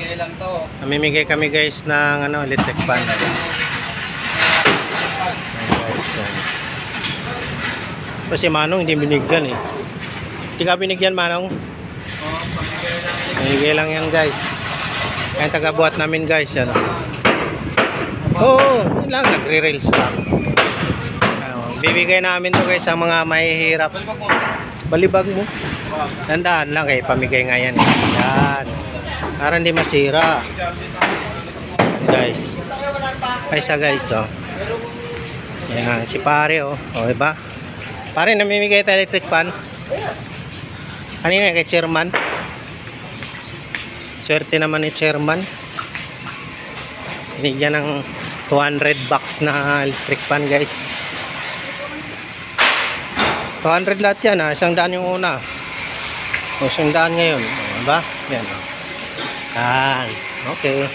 Pamigay lang to. Namimigay kami guys ng ano, electric fan. Ayan, guys. yan. Kasi Manong hindi binigyan eh. Hindi ka binigyan Manong? Oh, pamigay lang. Lang yan guys. Kaya taga-buhat namin guys. Ano. Oo, yun lang. Nagre-rails pa. Ano, bibigay namin to guys sa mga mahihirap. Balibag mo. Tandaan lang kay pamigay nga yan. eh. Yan. Para hindi masira. Guys. Ay sa guys oh. Yan si pare oh. O diba? Pare namimigay tayo electric fan. Kanina kay chairman. Swerte naman ni chairman. Binigyan ng 200 bucks na electric fan guys. 200 lahat yan ha. Isang daan yung una. O isang daan ngayon. O, diba? Yan o. Yan. Okay.